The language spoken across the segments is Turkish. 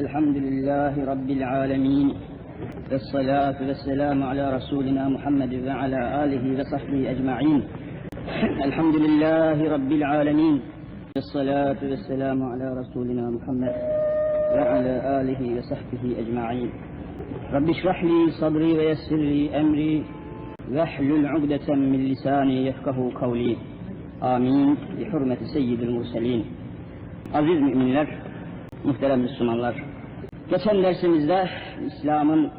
الحمد لله رب العالمين والصلاة والسلام على رسولنا محمد وعلى آله وصحبه أجمعين. الحمد لله رب العالمين والصلاة والسلام على رسولنا محمد وعلى آله وصحبه أجمعين. رب اشرح لي صدري ويسر لي أمري واحلل عقدة من لساني يفقه قولي. آمين بحرمة سيد المرسلين. Aziz müminler, muhterem Müslümanlar. Geçen dersimizde İslam'ın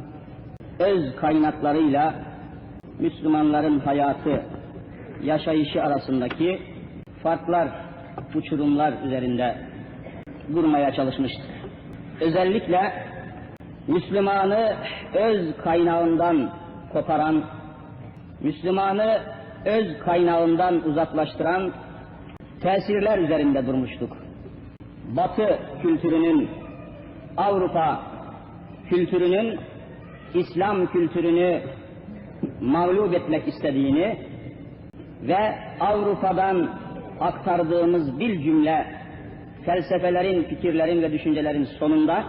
öz kaynaklarıyla Müslümanların hayatı, yaşayışı arasındaki farklar, uçurumlar üzerinde durmaya çalışmıştık. Özellikle Müslümanı öz kaynağından koparan, Müslümanı öz kaynağından uzaklaştıran tesirler üzerinde durmuştuk. Batı kültürünün, Avrupa kültürünün İslam kültürünü mağlup etmek istediğini ve Avrupa'dan aktardığımız bir cümle felsefelerin, fikirlerin ve düşüncelerin sonunda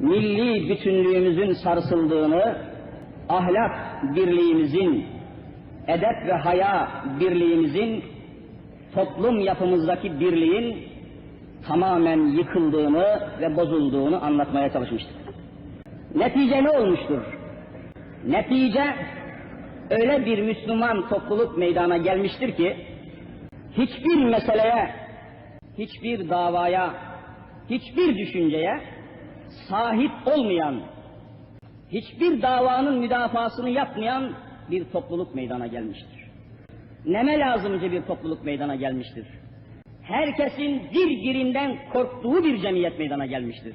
milli bütünlüğümüzün sarsıldığını, ahlak birliğimizin, edep ve haya birliğimizin, toplum yapımızdaki birliğin tamamen yıkıldığını ve bozulduğunu anlatmaya çalışmıştık. Netice ne olmuştur? Netice öyle bir Müslüman topluluk meydana gelmiştir ki hiçbir meseleye, hiçbir davaya, hiçbir düşünceye sahip olmayan, hiçbir davanın müdafasını yapmayan bir topluluk meydana gelmiştir. Neme lazımcı bir topluluk meydana gelmiştir. Herkesin birbirinden korktuğu bir cemiyet meydana gelmiştir.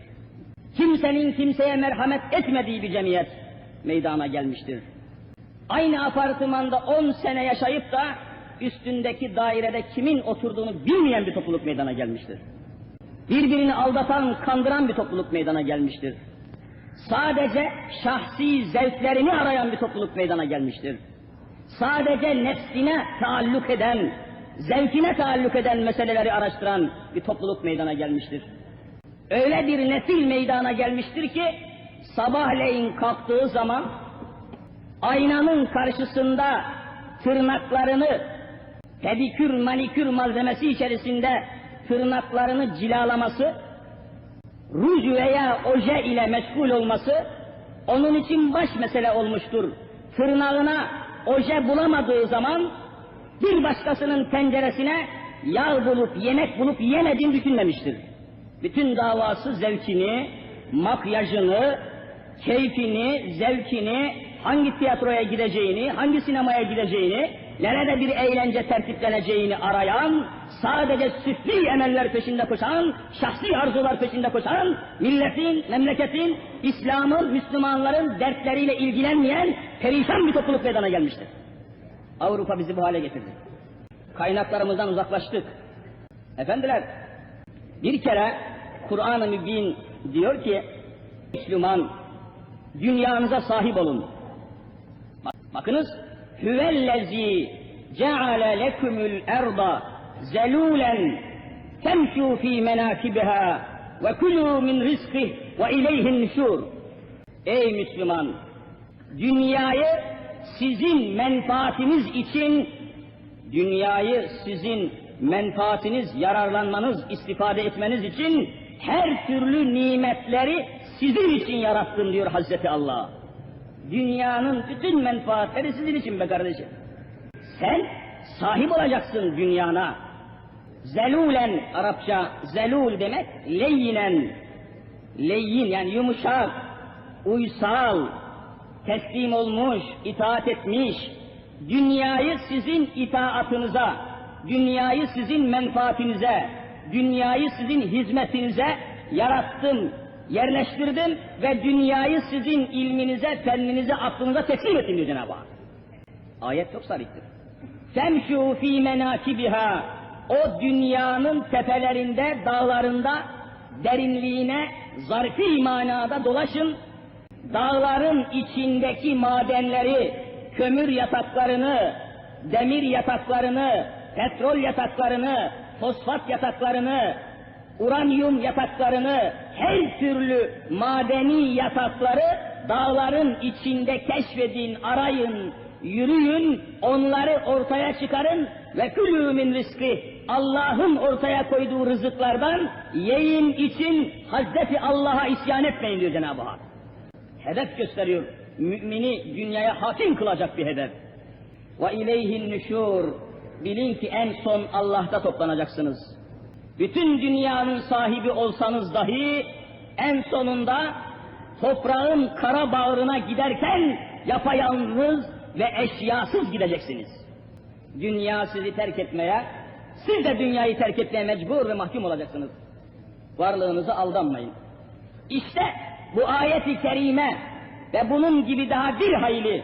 Kimsenin kimseye merhamet etmediği bir cemiyet meydana gelmiştir. Aynı apartmanda on sene yaşayıp da üstündeki dairede kimin oturduğunu bilmeyen bir topluluk meydana gelmiştir. Birbirini aldatan, kandıran bir topluluk meydana gelmiştir. Sadece şahsi zevklerini arayan bir topluluk meydana gelmiştir. Sadece nefsine taalluk eden, zevkine taalluk eden meseleleri araştıran bir topluluk meydana gelmiştir. Öyle bir nesil meydana gelmiştir ki sabahleyin kalktığı zaman aynanın karşısında tırnaklarını pedikür manikür malzemesi içerisinde tırnaklarını cilalaması, ruj veya oje ile meşgul olması onun için baş mesele olmuştur. Tırnağına oje bulamadığı zaman bir başkasının penceresine yağ bulup yemek bulup yemediğini düşünmemiştir. Bütün davası zevkini, makyajını, keyfini, zevkini, hangi tiyatroya gideceğini, hangi sinemaya gideceğini, nerede bir eğlence tertipleneceğini arayan, sadece süfli emeller peşinde koşan, şahsi arzular peşinde koşan, milletin, memleketin, İslam'ın, Müslümanların dertleriyle ilgilenmeyen perişan bir topluluk meydana gelmiştir. Avrupa bizi bu hale getirdi. Kaynaklarımızdan uzaklaştık. Efendiler, bir kere Kur'an-ı Mübin diyor ki, Müslüman, dünyanıza sahip olun. Bakınız, hüvellezi ceale lekumul erda zelûlen temşû fî menâkibiha ve kulû min rizkih ve ileyhin nüşûr. Ey Müslüman, dünyayı sizin menfaatiniz için dünyayı sizin menfaatiniz, yararlanmanız, istifade etmeniz için her türlü nimetleri sizin için yarattım diyor Hazreti Allah. Dünyanın bütün menfaatleri sizin için be kardeşim. Sen sahip olacaksın dünyana. Zelûlen Arapça zelûl demek leyyinen. Leyyin yani yumuşak, uysal, teslim olmuş, itaat etmiş, dünyayı sizin itaatınıza, dünyayı sizin menfaatinize, dünyayı sizin hizmetinize yarattım, yerleştirdim ve dünyayı sizin ilminize, fenninize, aklınıza teslim ettim diyor Cenab-ı Hak. Ayet çok sarıktır. Femşû fî menâkibiha o dünyanın tepelerinde, dağlarında derinliğine zarfi manada dolaşın, dağların içindeki madenleri, kömür yataklarını, demir yataklarını, petrol yataklarını, fosfat yataklarını, uranyum yataklarını, her türlü madeni yatakları dağların içinde keşfedin, arayın, yürüyün, onları ortaya çıkarın ve külü min rızkı Allah'ın ortaya koyduğu rızıklardan yiyin için Hazreti Allah'a isyan etmeyin diyor Cenab-ı Hak. Hedef gösteriyor. Mümini dünyaya hakim kılacak bir hedef. Ve ileyhin nüşur. Bilin ki en son Allah'ta toplanacaksınız. Bütün dünyanın sahibi olsanız dahi en sonunda toprağın kara bağrına giderken yapayalnız ve eşyasız gideceksiniz. Dünya sizi terk etmeye, siz de dünyayı terk etmeye mecbur ve mahkum olacaksınız. Varlığınızı aldanmayın. İşte bu ayeti kerime ve bunun gibi daha bir hayli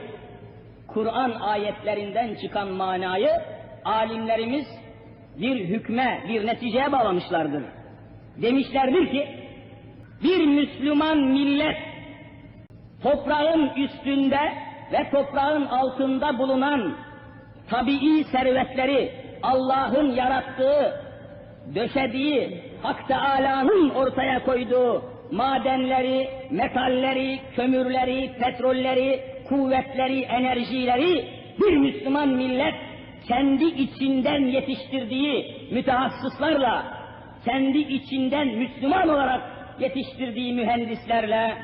Kur'an ayetlerinden çıkan manayı alimlerimiz bir hükme, bir neticeye bağlamışlardır. Demişlerdir ki, bir Müslüman millet toprağın üstünde ve toprağın altında bulunan tabii servetleri Allah'ın yarattığı, döşediği, Hak Teâlâ'nın ortaya koyduğu madenleri, metalleri, kömürleri, petrolleri, kuvvetleri, enerjileri bir Müslüman millet kendi içinden yetiştirdiği mütehassıslarla, kendi içinden Müslüman olarak yetiştirdiği mühendislerle,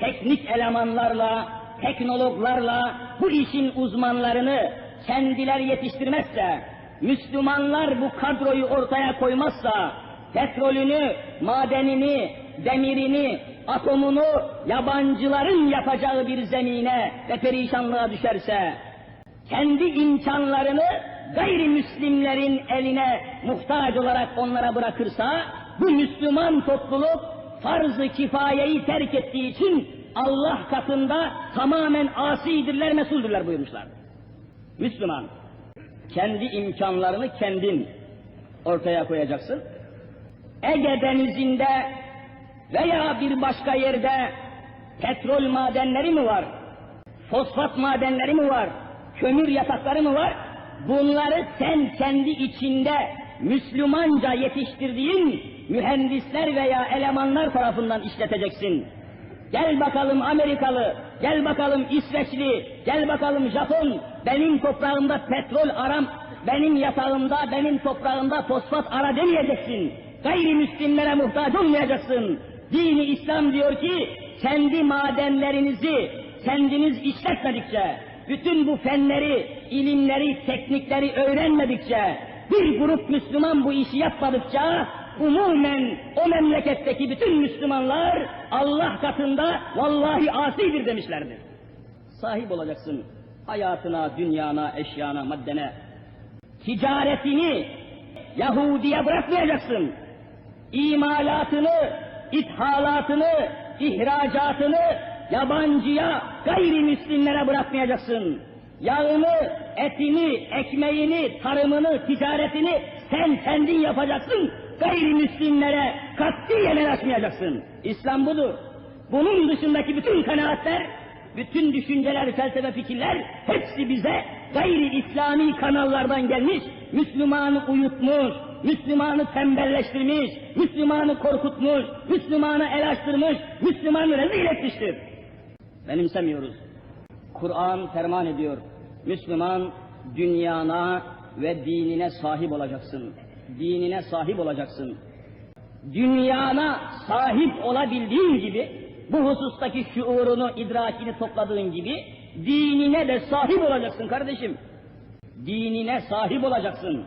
teknik elemanlarla, teknologlarla bu işin uzmanlarını kendiler yetiştirmezse, Müslümanlar bu kadroyu ortaya koymazsa, petrolünü, madenini, demirini, atomunu yabancıların yapacağı bir zemine ve perişanlığa düşerse, kendi imkanlarını gayrimüslimlerin eline muhtaç olarak onlara bırakırsa, bu Müslüman topluluk farz-ı kifayeyi terk ettiği için Allah katında tamamen asidirler, mesuldürler buyurmuşlar. Müslüman, kendi imkanlarını kendin ortaya koyacaksın. Ege denizinde veya bir başka yerde petrol madenleri mi var? Fosfat madenleri mi var? Kömür yatakları mı var? Bunları sen kendi içinde Müslümanca yetiştirdiğin mühendisler veya elemanlar tarafından işleteceksin. Gel bakalım Amerikalı, gel bakalım İsveçli, gel bakalım Japon, benim toprağımda petrol aram, benim yatağımda, benim toprağımda fosfat ara demeyeceksin. Gayrimüslimlere muhtaç olmayacaksın. Dini İslam diyor ki, kendi madenlerinizi kendiniz işletmedikçe, bütün bu fenleri, ilimleri, teknikleri öğrenmedikçe, bir grup Müslüman bu işi yapmadıkça, umumen o memleketteki bütün Müslümanlar Allah katında vallahi asidir demişlerdir. Sahip olacaksın hayatına, dünyana, eşyana, maddene. Ticaretini Yahudi'ye bırakmayacaksın. İmalatını, ithalatını, ihracatını yabancıya, gayrimüslimlere bırakmayacaksın. Yağını, etini, ekmeğini, tarımını, ticaretini sen kendin yapacaksın. Gayrimüslimlere katiyen açmayacaksın. İslam budur. Bunun dışındaki bütün kanaatler, bütün düşünceler, felsefe, fikirler hepsi bize gayri İslami kanallardan gelmiş, Müslümanı uyutmuş, Müslümanı tembelleştirmiş, Müslümanı korkutmuş, Müslümanı el açtırmış, Müslümanı rezil etmiştir. Benimsemiyoruz. Kur'an ferman ediyor. Müslüman dünyana ve dinine sahip olacaksın. Dinine sahip olacaksın. Dünyana sahip olabildiğin gibi, bu husustaki şuurunu, idrakini topladığın gibi, dinine de sahip olacaksın kardeşim. Dinine sahip olacaksın.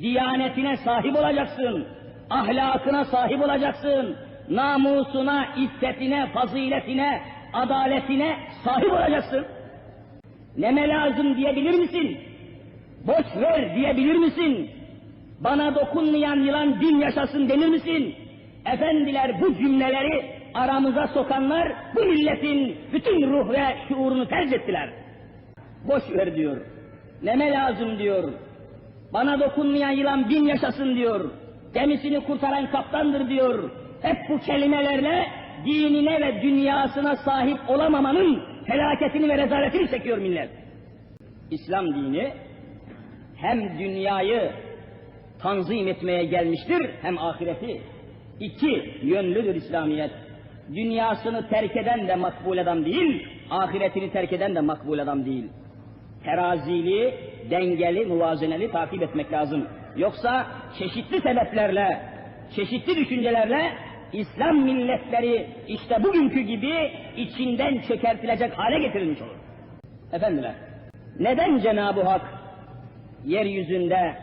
Diyanetine sahip olacaksın. Ahlakına sahip olacaksın. Namusuna, iffetine, faziletine, adaletine sahip olacaksın. Neme lazım diyebilir misin? Boş ver diyebilir misin? Bana dokunmayan yılan din yaşasın denir misin? Efendiler bu cümleleri aramıza sokanlar bu milletin bütün ruh ve şuurunu tercih ettiler. Boş ver diyor. Neme lazım diyor. Bana dokunmayan yılan bin yaşasın diyor. Gemisini kurtaran kaptandır diyor. Hep bu kelimelerle dinine ve dünyasına sahip olamamanın felaketini ve rezaletini çekiyor millet. İslam dini hem dünyayı tanzim etmeye gelmiştir hem ahireti. İki yönlüdür İslamiyet. Dünyasını terk eden de makbul adam değil, ahiretini terk eden de makbul adam değil. Terazili, dengeli, muvazeneli takip etmek lazım. Yoksa çeşitli sebeplerle, çeşitli düşüncelerle İslam milletleri işte bugünkü gibi içinden çökertilecek hale getirilmiş olur. Efendiler, neden Cenab-ı Hak yeryüzünde,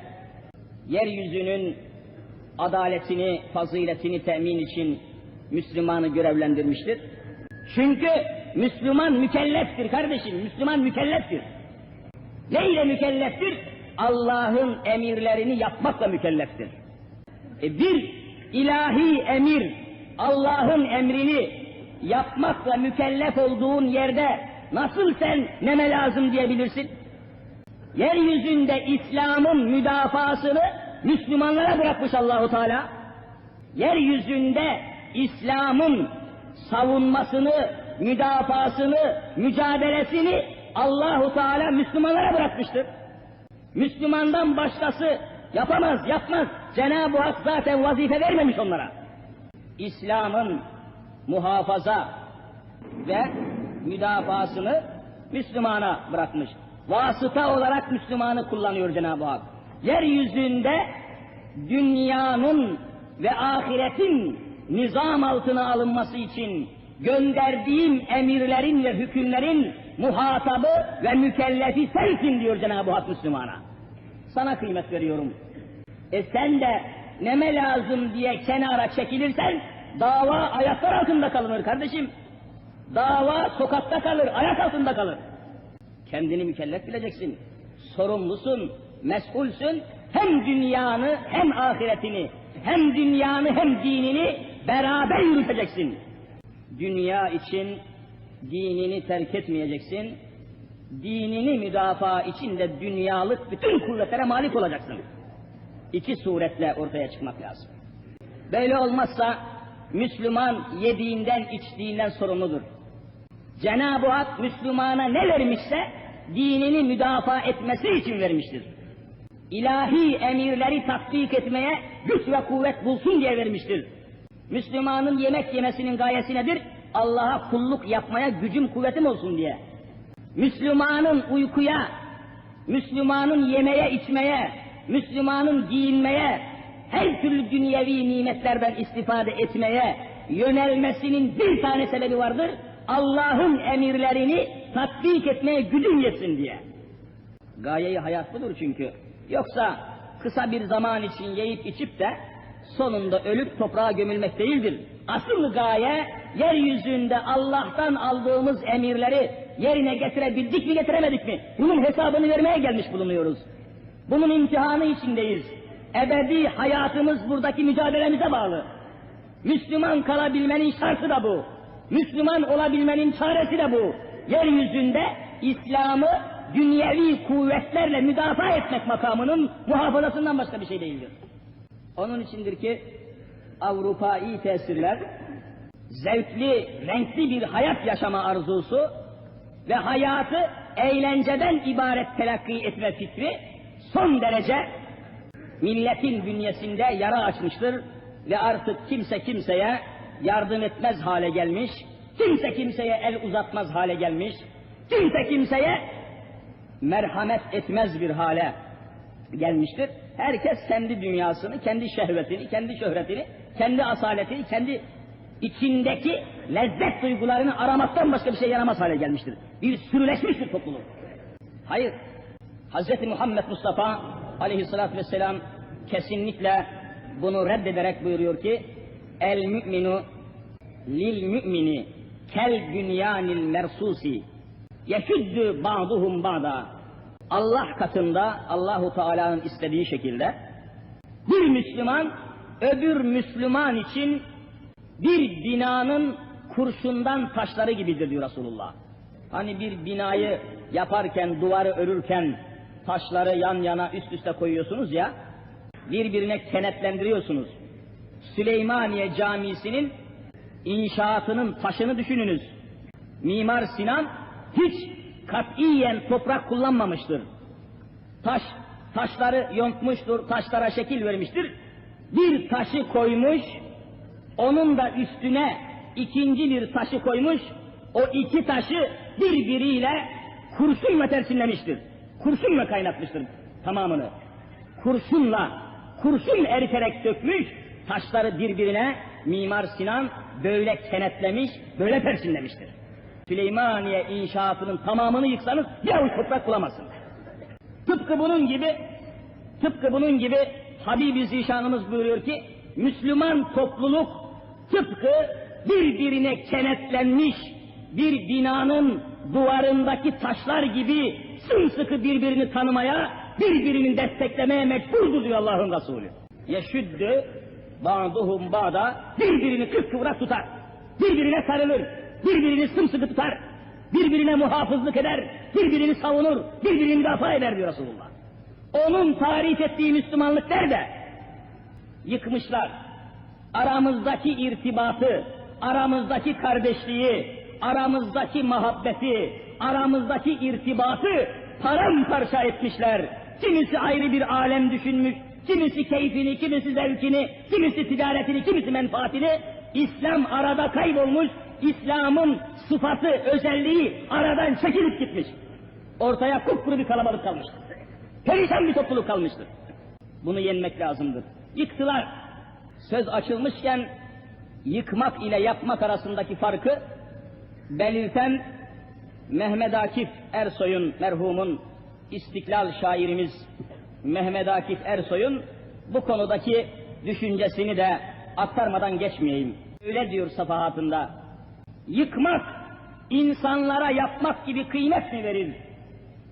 yeryüzünün adaletini, faziletini temin için Müslümanı görevlendirmiştir? Çünkü Müslüman mükelleftir kardeşim, Müslüman mükelleftir. Ne ile mükelleftir? Allah'ın emirlerini yapmakla mükelleftir. E bir ilahi emir, Allah'ın emrini yapmakla mükellef olduğun yerde nasıl sen neme lazım diyebilirsin? Yeryüzünde İslam'ın müdafasını Müslümanlara bırakmış Allahu Teala. Yeryüzünde İslam'ın savunmasını, müdafasını, mücadelesini Allahu Teala Müslümanlara bırakmıştır. Müslümandan başkası yapamaz, yapmaz. Cenab-ı Hak zaten vazife vermemiş onlara. İslam'ın muhafaza ve müdafasını Müslümana bırakmış. Vasıta olarak Müslümanı kullanıyor Cenab-ı Hak. Yeryüzünde dünyanın ve ahiretin nizam altına alınması için gönderdiğim emirlerin ve hükümlerin muhatabı ve mükellefi sensin diyor Cenab-ı Hak Müslümana. Sana kıymet veriyorum. E sen de neme lazım diye kenara çekilirsen dava ayaklar altında kalınır kardeşim. Dava sokakta kalır, ayak altında kalır. Kendini mükellef bileceksin. Sorumlusun, mesulsün. Hem dünyanı hem ahiretini, hem dünyanı hem dinini beraber yürüteceksin. Dünya için dinini terk etmeyeceksin. Dinini müdafaa için de dünyalık bütün kuvvetlere malik olacaksın. İki suretle ortaya çıkmak lazım. Böyle olmazsa Müslüman yediğinden içtiğinden sorumludur. Cenab-ı Hak Müslümana ne vermişse dinini müdafaa etmesi için vermiştir. İlahi emirleri tatbik etmeye güç ve kuvvet bulsun diye vermiştir. Müslümanın yemek yemesinin gayesi nedir? Allah'a kulluk yapmaya gücüm kuvvetim olsun diye. Müslümanın uykuya, Müslümanın yemeye içmeye, Müslümanın giyinmeye, her türlü dünyevi nimetlerden istifade etmeye yönelmesinin bir tane sebebi vardır. Allah'ın emirlerini tatbik etmeye gücün yesin diye. Gayeyi hayat budur çünkü. Yoksa kısa bir zaman için yiyip içip de sonunda ölüp toprağa gömülmek değildir. Asıl gaye yeryüzünde Allah'tan aldığımız emirleri yerine getirebildik mi getiremedik mi? Bunun hesabını vermeye gelmiş bulunuyoruz. Bunun imtihanı içindeyiz. Ebedi hayatımız buradaki mücadelemize bağlı. Müslüman kalabilmenin şartı da bu. Müslüman olabilmenin çaresi de bu. Yeryüzünde İslam'ı dünyevi kuvvetlerle müdafaa etmek makamının muhafazasından başka bir şey değildir. Onun içindir ki Avrupa'yı tesirler, zevkli, renkli bir hayat yaşama arzusu ve hayatı eğlenceden ibaret telakki etme fikri son derece milletin bünyesinde yara açmıştır ve artık kimse kimseye yardım etmez hale gelmiş, kimse kimseye el uzatmaz hale gelmiş, kimse kimseye merhamet etmez bir hale gelmiştir. Herkes kendi dünyasını, kendi şehvetini, kendi şöhretini, kendi asaletini, kendi içindeki lezzet duygularını aramaktan başka bir şey yaramaz hale gelmiştir. Bir sürüleşmiş bir topluluk. Hayır. Hz. Muhammed Mustafa aleyhissalatü vesselam kesinlikle bunu reddederek buyuruyor ki el müminu lil mümini kel dünyanil mersusi yeşüddü ba'duhum ba'da Allah katında Allahu Teala'nın istediği şekilde bir Müslüman öbür Müslüman için bir binanın kurşundan taşları gibidir diyor Resulullah. Hani bir binayı yaparken, duvarı örürken taşları yan yana üst üste koyuyorsunuz ya, birbirine kenetlendiriyorsunuz. Süleymaniye Camisi'nin inşaatının taşını düşününüz. Mimar Sinan hiç katiyen toprak kullanmamıştır. Taş, taşları yontmuştur, taşlara şekil vermiştir. Bir taşı koymuş, Onun da üstüne ikinci bir taşı koymuş, o iki taşı birbiriyle kurşunla tersinlemiştir. Kurşunla kaynatmıştır tamamını. Kurşunla, kurşun eriterek dökmüş, taşları birbirine Mimar Sinan böyle kenetlemiş, böyle tersinlemiştir. Süleymaniye inşaatının tamamını yıksanız bir avuç toprak bulamazsınız. Tıpkı bunun gibi, tıpkı bunun gibi Habibi Zişanımız buyuruyor ki, Müslüman topluluk tıpkı birbirine kenetlenmiş bir binanın duvarındaki taşlar gibi sımsıkı birbirini tanımaya, birbirini desteklemeye mecburdur diyor Allah'ın Resulü. Yeşüddü ba'duhum ba'da birbirini kıskıvrak tutar. Birbirine sarılır, birbirini sımsıkı tutar. Birbirine muhafızlık eder, birbirini savunur, birbirini müdafaa eder diyor Resulullah. Onun tarif ettiği Müslümanlık nerede? Yıkmışlar. Aramızdaki irtibatı, aramızdaki kardeşliği, aramızdaki muhabbeti, aramızdaki irtibatı paramparça etmişler. Kimisi ayrı bir alem düşünmüş, kimisi keyfini, kimisi zevkini, kimisi ticaretini, kimisi menfaatini. İslam arada kaybolmuş, İslam'ın sıfatı, özelliği aradan çekilip gitmiş. Ortaya kupkuru bir kalabalık kalmıştır. Perişan bir topluluk kalmıştır. Bunu yenmek lazımdır. Yıktılar. Söz açılmışken yıkmak ile yapmak arasındaki farkı belirten Mehmet Akif Ersoy'un merhumun istiklal şairimiz Mehmet Akif Ersoy'un bu konudaki düşüncesini de aktarmadan geçmeyeyim. Öyle diyor safahatında. Yıkmak insanlara yapmak gibi kıymet mi verir?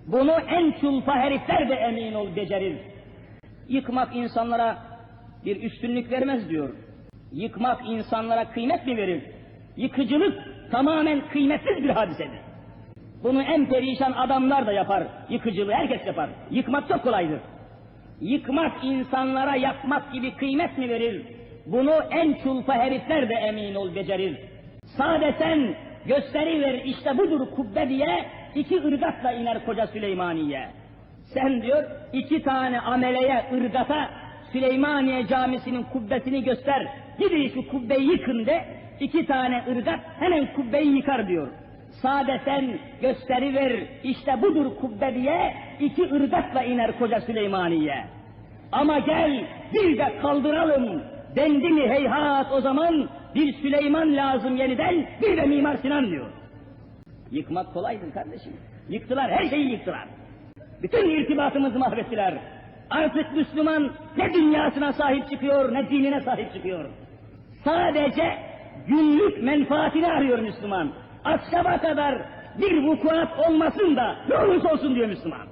Bunu en çulpa herifler de emin ol becerir. Yıkmak insanlara bir üstünlük vermez diyor. Yıkmak insanlara kıymet mi verir? Yıkıcılık tamamen kıymetsiz bir hadisedir. Bunu en perişan adamlar da yapar. Yıkıcılığı herkes yapar. Yıkmak çok kolaydır. Yıkmak insanlara yapmak gibi kıymet mi verir? Bunu en çulpa herifler de emin ol becerir. Sade sen gösteriver işte budur kubbe diye iki ırgatla iner koca Süleymaniye. Sen diyor iki tane ameleye ırgata Süleymaniye camisinin kubbesini göster. Gidin şu kubbeyi yıkın de iki tane ırgat hemen kubbeyi yıkar diyor. Sade sen gösteriver işte budur kubbe diye iki ırgatla iner koca Süleymaniye. Ama gel bir de kaldıralım dendi mi heyhat o zaman bir Süleyman lazım yeniden bir de Mimar Sinan diyor. Yıkmak kolaydır kardeşim. Yıktılar her şeyi yıktılar. Bütün irtibatımızı mahvettiler. Artık Müslüman ne dünyasına sahip çıkıyor ne dinine sahip çıkıyor. Sadece günlük menfaatini arıyor Müslüman. Akşama kadar bir vukuat olmasın da ne olursa olsun diyor Müslüman.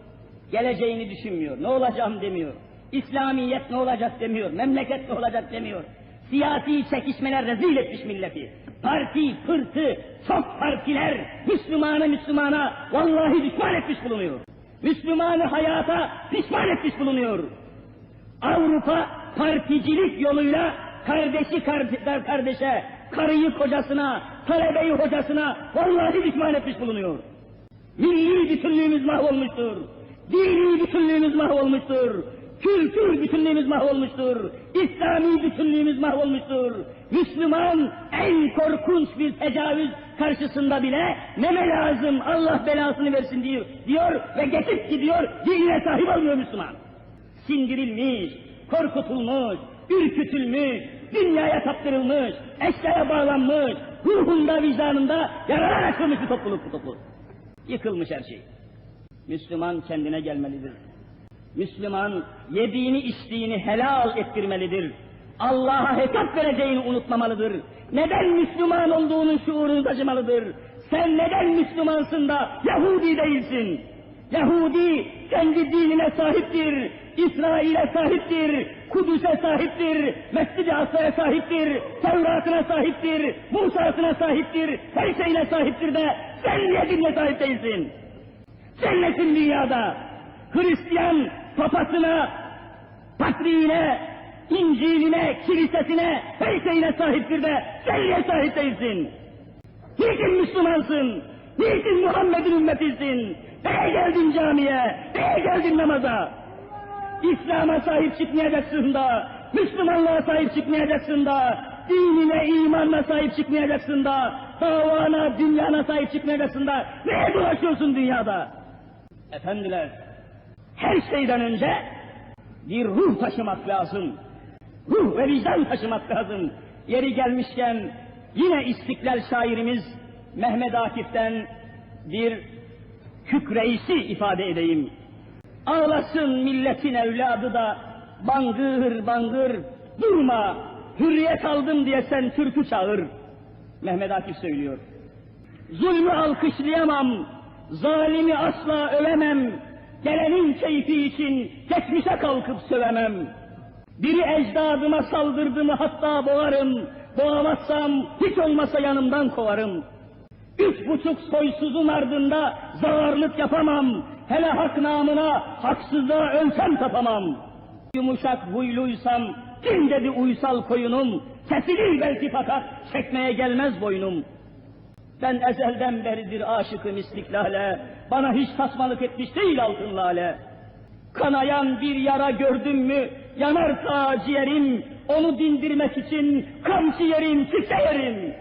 Geleceğini düşünmüyor, ne olacağım demiyor. İslamiyet ne olacak demiyor, memleket ne olacak demiyor. Siyasi çekişmeler rezil etmiş milleti. Parti, pırtı, çok partiler Müslümanı Müslümana vallahi düşman etmiş bulunuyor. Müslümanı hayata pişman etmiş bulunuyor. Avrupa particilik yoluyla kardeşi kardeşe, karıyı kocasına, talebeyi hocasına vallahi düşman etmiş bulunuyor. Milli bütünlüğümüz mahvolmuştur. Dini bütünlüğümüz mahvolmuştur. Kültür bütünlüğümüz mahvolmuştur. İslami bütünlüğümüz mahvolmuştur. Müslüman en korkunç bir tecavüz karşısında bile neme lazım Allah belasını versin diyor, diyor ve geçip gidiyor dinine sahip olmuyor Müslüman. Sindirilmiş, korkutulmuş, ürkütülmüş, dünyaya taptırılmış, eşyaya bağlanmış, ruhunda vicdanında yaralar açılmış bir topluluk bu topluluk. Yıkılmış her şey. Müslüman kendine gelmelidir. Müslüman yediğini içtiğini helal ettirmelidir. Allah'a hesap vereceğini unutmamalıdır. Neden Müslüman olduğunun şuurunu taşımalıdır. Sen neden Müslümansın da Yahudi değilsin? Yahudi kendi dinine sahiptir, İsrail'e sahiptir, Kudüs'e sahiptir, Mescid-i Aksa'ya sahiptir, Tevrat'ına sahiptir, Musa'sına sahiptir, her şeyine sahiptir de sen niye dinine sahip değilsin? Sen nesin dünyada? Hristiyan papasına, patriğine, İncil'ine, kilisesine, her şeyine sahiptir de sen niye sahip değilsin? Niçin Müslümansın? Niçin Muhammed'in ümmetisin? Neye geldin camiye? Neye geldin namaza? İslam'a sahip çıkmayacaksın da, Müslümanlığa sahip çıkmayacaksın da, dinine, imanına sahip çıkmayacaksın da, davana, dünyana sahip çıkmayacaksın da, neye dolaşıyorsun dünyada? Efendiler, her şeyden önce bir ruh taşımak lazım. Ruh ve vicdan taşımak lazım. Yeri gelmişken yine İstiklal şairimiz Mehmet Akif'ten bir kükreisi ifade edeyim. Ağlasın milletin evladı da bangır bangır durma hürriyet aldım diye sen türkü çağır. Mehmet Akif söylüyor. Zulmü alkışlayamam, zalimi asla övemem, gelenin keyfi için geçmişe kalkıp sövemem. Biri ecdadıma saldırdı mı hatta boğarım, boğamazsam hiç olmasa yanımdan kovarım. Üç buçuk soysuzun ardında zararlık yapamam, hele hak namına haksızlığa ölsem tapamam. Yumuşak huyluysam, kim dedi uysal koyunum, kesilir belki fakat çekmeye gelmez boynum. Ben ezelden beridir aşıkım istiklale, bana hiç tasmalık etmiş değil altın lale. Kanayan bir yara gördüm mü, yanar ta ciğerim, onu dindirmek için kamçı yerim, küse yerim.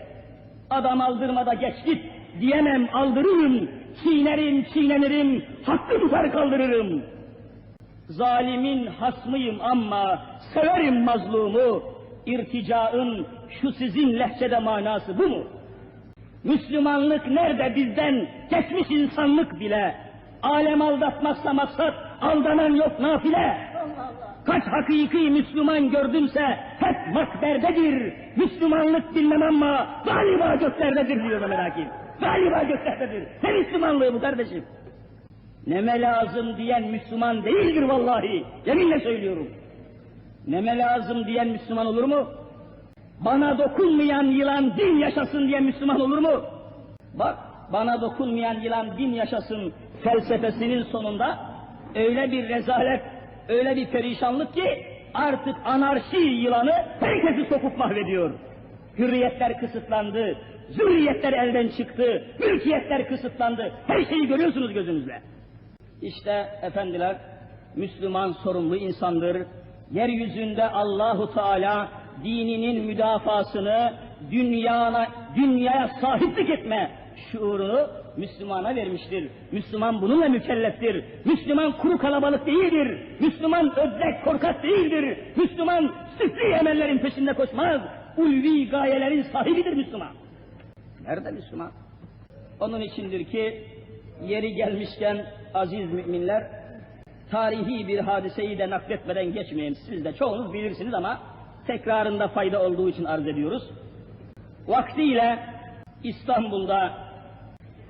Adam aldırmada geç git, diyemem aldırırım, çiğnerim, çiğnenirim, hakkı tutar kaldırırım. Zalimin hasmıyım ama severim mazlumu, irticaın şu sizin lehçede manası bu mu? Müslümanlık nerede bizden geçmiş insanlık bile. Alem aldatmazsa maksat aldanan yok nafile. Kaç hakiki Müslüman gördümse hep makberdedir. Müslümanlık bilmem ama galiba göklerdedir diyor Ömer Akif. Galiba göklerdedir. Ne Müslümanlığı bu kardeşim? Neme lazım diyen Müslüman değildir vallahi. Yeminle söylüyorum. Neme lazım diyen Müslüman olur mu? Bana dokunmayan yılan din yaşasın diye Müslüman olur mu? Bak, bana dokunmayan yılan din yaşasın felsefesinin sonunda öyle bir rezalet, öyle bir perişanlık ki artık anarşi yılanı herkesi sokup mahvediyor. Hürriyetler kısıtlandı, zürriyetler elden çıktı, mülkiyetler kısıtlandı. Her şeyi görüyorsunuz gözünüzle. İşte efendiler, Müslüman sorumlu insandır. Yeryüzünde Allahu Teala dininin müdafasını dünyana, dünyaya sahiplik etme şuurunu Müslümana vermiştir. Müslüman bununla mükelleftir. Müslüman kuru kalabalık değildir. Müslüman ödlek korkak değildir. Müslüman süfli emellerin peşinde koşmaz. Ulvi gayelerin sahibidir Müslüman. Nerede Müslüman? Onun içindir ki yeri gelmişken aziz müminler tarihi bir hadiseyi de nakletmeden geçmeyeyim. Siz de çoğunuz bilirsiniz ama tekrarında fayda olduğu için arz ediyoruz. Vaktiyle İstanbul'da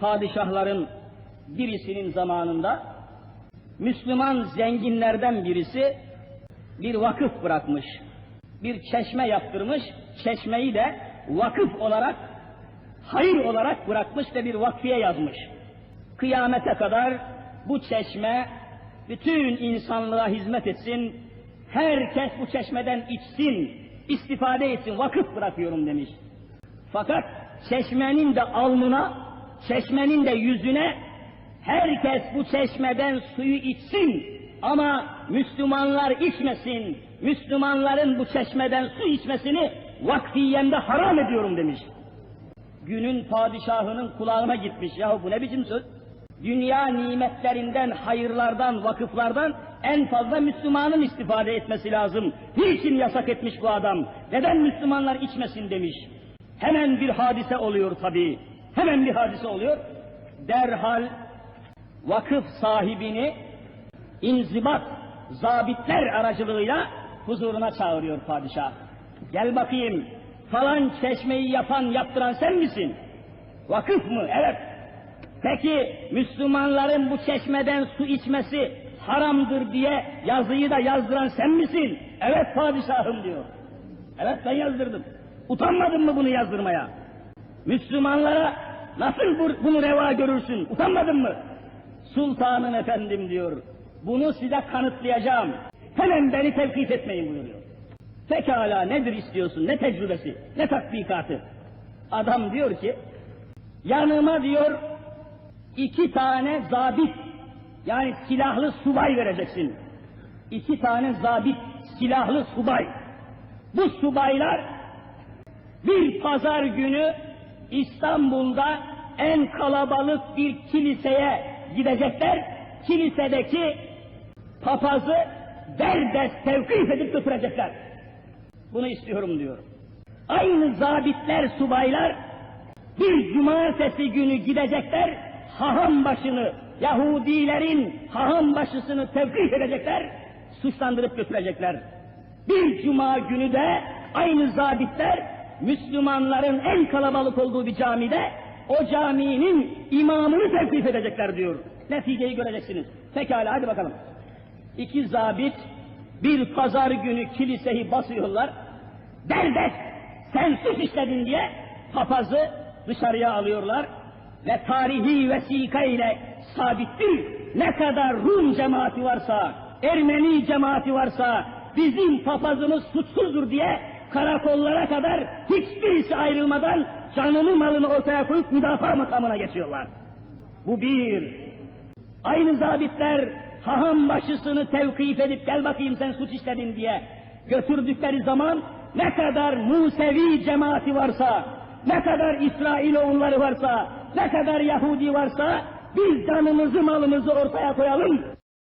padişahların birisinin zamanında Müslüman zenginlerden birisi bir vakıf bırakmış. Bir çeşme yaptırmış, çeşmeyi de vakıf olarak, hayır olarak bırakmış ve bir vakfiye yazmış. Kıyamete kadar bu çeşme bütün insanlığa hizmet etsin, herkes bu çeşmeden içsin, istifade etsin, vakıf bırakıyorum demiş. Fakat çeşmenin de alnına, çeşmenin de yüzüne herkes bu çeşmeden suyu içsin ama Müslümanlar içmesin. Müslümanların bu çeşmeden su içmesini vakfiyemde haram ediyorum demiş. Günün padişahının kulağına gitmiş. Yahu bu ne biçim söz? Dünya nimetlerinden, hayırlardan, vakıflardan en fazla Müslümanın istifade etmesi lazım. Niçin yasak etmiş bu adam? Neden Müslümanlar içmesin demiş. Hemen bir hadise oluyor tabii. Hemen bir hadise oluyor. Derhal vakıf sahibini inzibat, zabitler aracılığıyla huzuruna çağırıyor padişah. Gel bakayım, falan çeşmeyi yapan, yaptıran sen misin? Vakıf mı? Evet. Peki Müslümanların bu çeşmeden su içmesi haramdır diye yazıyı da yazdıran sen misin? Evet padişahım diyor. Evet ben yazdırdım. Utanmadın mı bunu yazdırmaya? Müslümanlara nasıl bu- bunu reva görürsün? Utanmadın mı? Sultanım efendim diyor. Bunu size kanıtlayacağım. Hemen beni tevkif etmeyin buyuruyor. Pekala nedir istiyorsun? Ne tecrübesi? Ne tatbikatı? Adam diyor ki yanıma diyor iki tane zabit yani silahlı subay vereceksin. İki tane zabit silahlı subay. Bu subaylar bir pazar günü İstanbul'da en kalabalık bir kiliseye gidecekler. Kilisedeki papazı derdest tevkif edip götürecekler. Bunu istiyorum diyor. Aynı zabitler, subaylar bir cumartesi günü gidecekler, haham başını, Yahudilerin haham başısını tevkif edecekler, suçlandırıp götürecekler. Bir cuma günü de aynı zabitler Müslümanların en kalabalık olduğu bir camide o caminin imamını tevkif edecekler diyor. Neticeyi göreceksiniz. Pekala hadi bakalım. İki zabit bir pazar günü kiliseyi basıyorlar. Derdest sen suç işledin diye papazı dışarıya alıyorlar ve tarihi vesika ile sabittir. Ne kadar Rum cemaati varsa, Ermeni cemaati varsa bizim papazımız suçsuzdur diye karakollara kadar hiçbirisi ayrılmadan canını malını ortaya koyup müdafaa makamına geçiyorlar. Bu bir. Aynı zabitler haham başısını tevkif edip gel bakayım sen suç işledin diye götürdükleri zaman ne kadar Musevi cemaati varsa, ne kadar İsrailoğulları varsa, ne kadar Yahudi varsa biz canımızı malımızı ortaya koyalım.